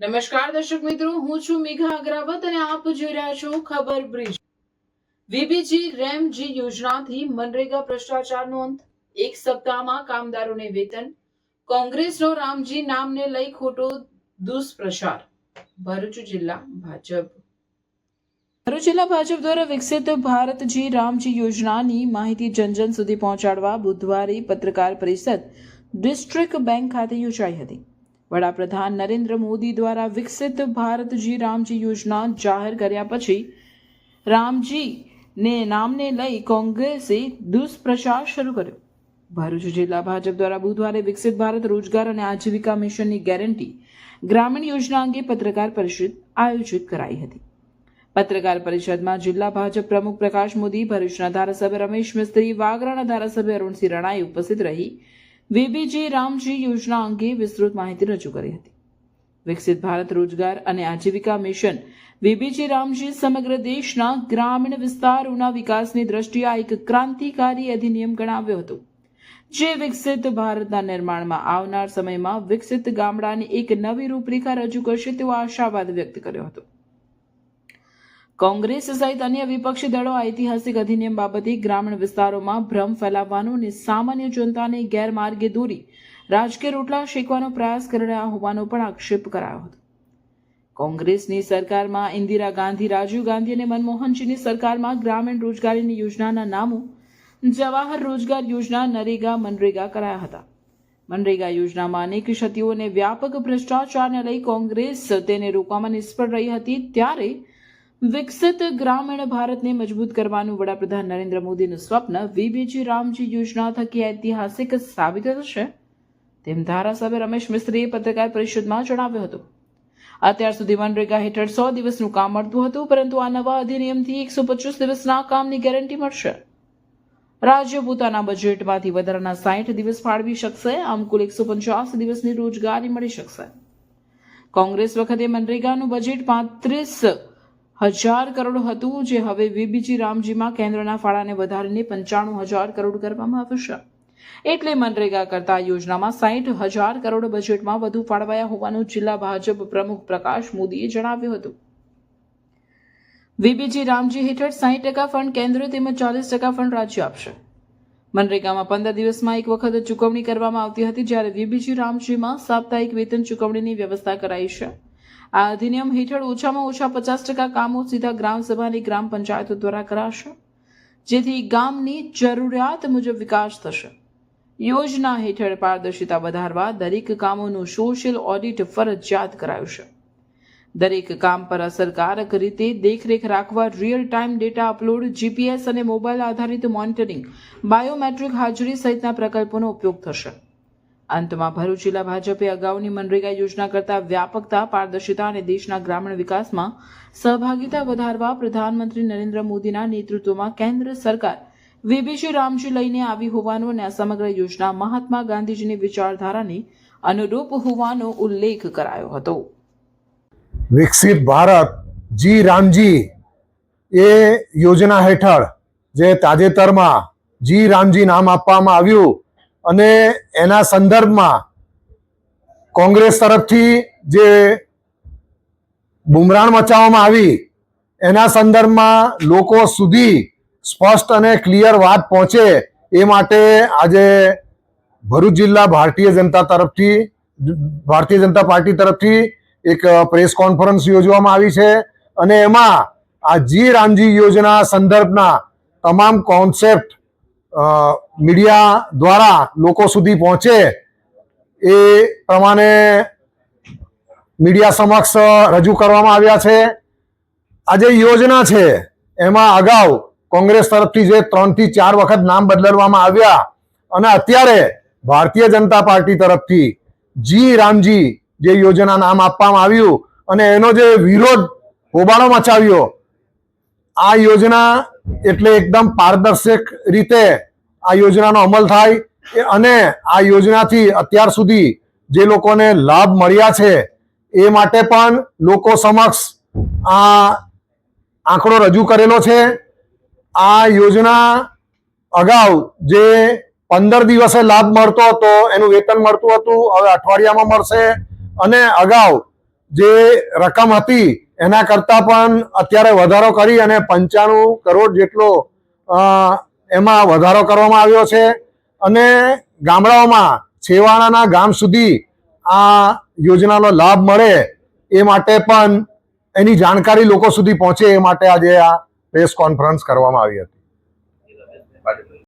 નમસ્કાર દર્શક મિત્રો, હું છું મેઘા અગ્રાવત અને આપ જોઈ રહ્યા છો ખબર બ્રિજ. વીબીજી રેમજી યોજનાથી મનરેગા ભ્રષ્ટાચારનો અંત. એક સપ્તાહમાં કામદારોને વેતન. કોંગ્રેસનો રામજી નામને લઈ ખોટો દુષ્પ્રચાર. ભરૂચ જિલ્લા ભાજપ. ભરૂચ જિલ્લા ભાજપ દ્વારા વિકસિત ભારતજી રામજી યોજનાની માહિતી જનજન સુધી પહોંચાડવા બુધવારે પત્રકાર પરિષદ ડિસ્ટ્રિક્ટ બેંક ખાતે યોજાઈ હતી. વડાપ્રધાન નરેન્દ્ર મોદી દ્વારા વિકસિત ભારતજી રામજી યોજના જાહેર કર્યા પછી રામજી ને નામને લઈ કોંગ્રેસે દુષ્પ્રચાર શરૂ કર્યો. ભરૂચ જિલ્લા ભાજપ દ્વારા બુધવારે વિકસિત ભારત રોજગાર અને આજીવિકા મિશનની ગેરંટી ગ્રામીણ યોજના અંગે પત્રકાર પરિષદ આયોજિત કરાઈ હતી. પત્રકાર પરિષદમાં જિલ્લા ભાજપ પ્રમુખ પ્રકાશ મોદી, ભરૂચના ધારાસભ્ય રમેશ મિસ્ત્રી, વાગરાના ધારાસભ્ય અરુણસિંહ રણાઈ ઉપસ્થિત રહી વીબીજી રામજી યોજના અંગે વિસ્તૃત માહિતી રજૂ કરી હતી. વિકસિત ભારત રોજગાર અને આજીવિકા મિશન વીબીજી રામજી સમગ્ર દેશના ગ્રામીણ વિસ્તારોના વિકાસની દ્રષ્ટિએ એક ક્રાંતિકારી અધિનિયમ ગણાવ્યો હતો. જે વિકસિત ભારતના નિર્માણમાં આવનાર સમયમાં વિકસિત ગામડાની એક નવી રૂપરેખા રજૂ કરશે તેવો આશાવાદ વ્યક્ત કર્યો હતો. કોંગ્રેસ સહિત અન્ય વિપક્ષી દળો ઐતિહાસિક અધિનિયમ બાબતે ગ્રામીણ વિસ્તારોમાં ભ્રમ ફેલાવવાનો અને સામાન્ય જનતાને ગેરમાર્ગે દોરી રાજકીય રોટલા શેકવાનો પ્રયાસ કરી રહ્યા હોવાનો પણ આક્ષેપ કરાયો હતો. કોંગ્રેસની સરકારમાં ઇન્દિરા ગાંધી, રાજીવ ગાંધી અને મનમોહનસિંહની સરકારમાં ગ્રામીણ રોજગારીની યોજનાના નામો જવાહર રોજગાર યોજના નરેગા મનરેગા કરાયા હતા. મનરેગા યોજનામાં અનેક ક્ષતિઓ અને વ્યાપક ભ્રષ્ટાચારને લઈ કોંગ્રેસ તેને રોકવામાં નિષ્ફળ રહી હતી. ત્યારે વિકસિત ગ્રામીણ ભારતને મજબૂત કરવાનું વડાપ્રધાન નરેન્દ્ર મોદીનું સ્વપ્ન વીબીજી રામજી યોજના થકી ઐતિહાસિક સાબિત થશે તેમ ધારાસભ્ય રમેશ મિસ્ત્રીએ પત્રકાર પરિષદમાં જણાવ્યું હતું. અત્યાર સુધી મનરેગા હેઠળ સો દિવસનું કામ મળતું હતું, પરંતુ આ નવા અધિનિયમથી એકસો પચીસ દિવસના કામની ગેરંટી મળશે. રાજ્ય પોતાના બજેટમાંથી વધારાના સાઠ દિવસ ફાળવી શકશે, આમ કુલ એકસો પંચાસ દિવસની રોજગારી મળી શકશે. કોંગ્રેસ વખતે મનરેગાનું બજેટ પાંત્રીસ હજાર કરોડ હતું જે હવે વીબીજી રામજીમાં કેન્દ્રના ફાળાને વધારીને પંચાણું હજાર કરોડ કરવામાં આવશે એટલે મનરેગા કરતા યોજનામાં સાહીઠ હજાર કરોડ બજેટમાં વધુ ફાળવાયા હોવાનું જિલ્લા ભાજપ પ્રમુખ પ્રકાશ મોદીએ જણાવ્યું હતું. વીબીજી રામજી હેઠળ સાહીઠ ટકા ફંડ કેન્દ્ર તેમજ ચાલીસ ટકા ફંડ રાજ્ય આપશે. મનરેગામાં પંદર દિવસમાં એક વખત ચૂકવણી કરવામાં આવતી હતી જ્યારે વીબીજી રામજીમાં સાપ્તાહિક વેતન ચૂકવણીની વ્યવસ્થા કરાઈ છે. આ અધિનિયમ હેઠળ ઓછામાં ઓછા પચાસ ટકા કામો સીધા ગ્રામસભાની ગ્રામ પંચાયતો દ્વારા કરાશે. જેથી ગામની જરૂરિયાત મુજબ વિકાસ થશે. યોજના હેઠળ પારદર્શિતા વધારવા દરેક કામોનું સોશિયલ ઓડિટ ફરજિયાત કરાયું છે. દરેક કામ પર અસરકારક રીતે દેખરેખ રાખવા real time data upload GPS અને મોબાઈલ આધારિત મોનિટરિંગ બાયોમેટ્રિક હાજરી સહિતના પ્રકલ્પોનો ઉપયોગ થશે. અંતમાં ભરૂચ જિલ્લા ભાજપે અગાઉની મનરેગા યોજના કરતા વ્યાપકતા, પારદર્શિતા અને દેશના ગ્રામીણ વિકાસમાં સહભાગિતા વધારવા પ્રધાનમંત્રી નરેન્દ્ર મોદીના નેતૃત્વમાં કેન્દ્ર સરકાર વીબીસી રામજી લઈને આવી હોવાનો અને આ સમગ્ર યોજના મહાત્મા ગાંધીજીની વિચારધારાની અનુરૂપ હોવાનો ઉલ્લેખ કરાયો હતો. વિકસિત ભારત, જી રામજી, એ યોજના હેઠળ જે તાજેતરમાં જી રામજી નામ આપવામાં આવ્યું અને એના સંદર્ભમાં કોંગ્રેસ તરફથી જે બુમરાણ મચાવવામાં આવી, એના સંદર્ભમાં લોકો સુધી સ્પષ્ટ અને ક્લિયર વાત પહોંચે એ માટે આજે ભરૂચ જિલ્લા ભારતીય જનતા તરફથી, ભારતીય જનતા પાર્ટી તરફથી એક પ્રેસ કોન્ફરન્સ યોજવામાં આવી છે અને એમાં આ જી રામજી યોજના સંદર્ભના તમામ કોન્સેપ્ટ મીડિયા દ્વારા લોકો સુધી પહોંચે એ પ્રમાણે મીડિયા સમક્ષ રજૂ કરવામાં આવ્યા છે. આ જે યોજના છે, એમાં અગાઉ કોંગ્રેસ તરફથી જે ત્રણથી ચાર વખત નામ બદલવામાં આવ્યા અને અત્યારે ભારતીય જનતા પાર્ટી તરફથી જી રામજી જે યોજના નામ આપવામાં આવ્યું અને એનો જે વિરોધ હોબાળો મચાવ્યો આ યોજના એટલે એકદમ પારદર્શક રીતે આ યોજનાનો અમલ થાય અને આ યોજનાથી અત્યાર સુધી જે લોકોને લાભ મળ્યા છે એ માટે પણ લોકો સમક્ષ આ આંકડો રજૂ કરેલો છે. આ યોજના અગાઉ જે પંદર દિવસે લાભ મળતો હતો એનું વેતન મળતું હતું, હવે અઠવાડિયામાં મળશે અને અગાઉ જે રકમ હતી એના કરતાં પણ અત્યારે વધારો કરી અને પંચાણું કરોડ જેટલો એમાં વધારો કરવામાં આવ્યો છે. અને ગામડાઓમાં છેવાડાના ગામ સુધી આ યોજનાનો લાભ મળે એ માટે પણ એની જાણકારી લોકો સુધી પહોંચે એ માટે આજે આ પ્રેસ કોન્ફરન્સ કરવામાં આવી હતી.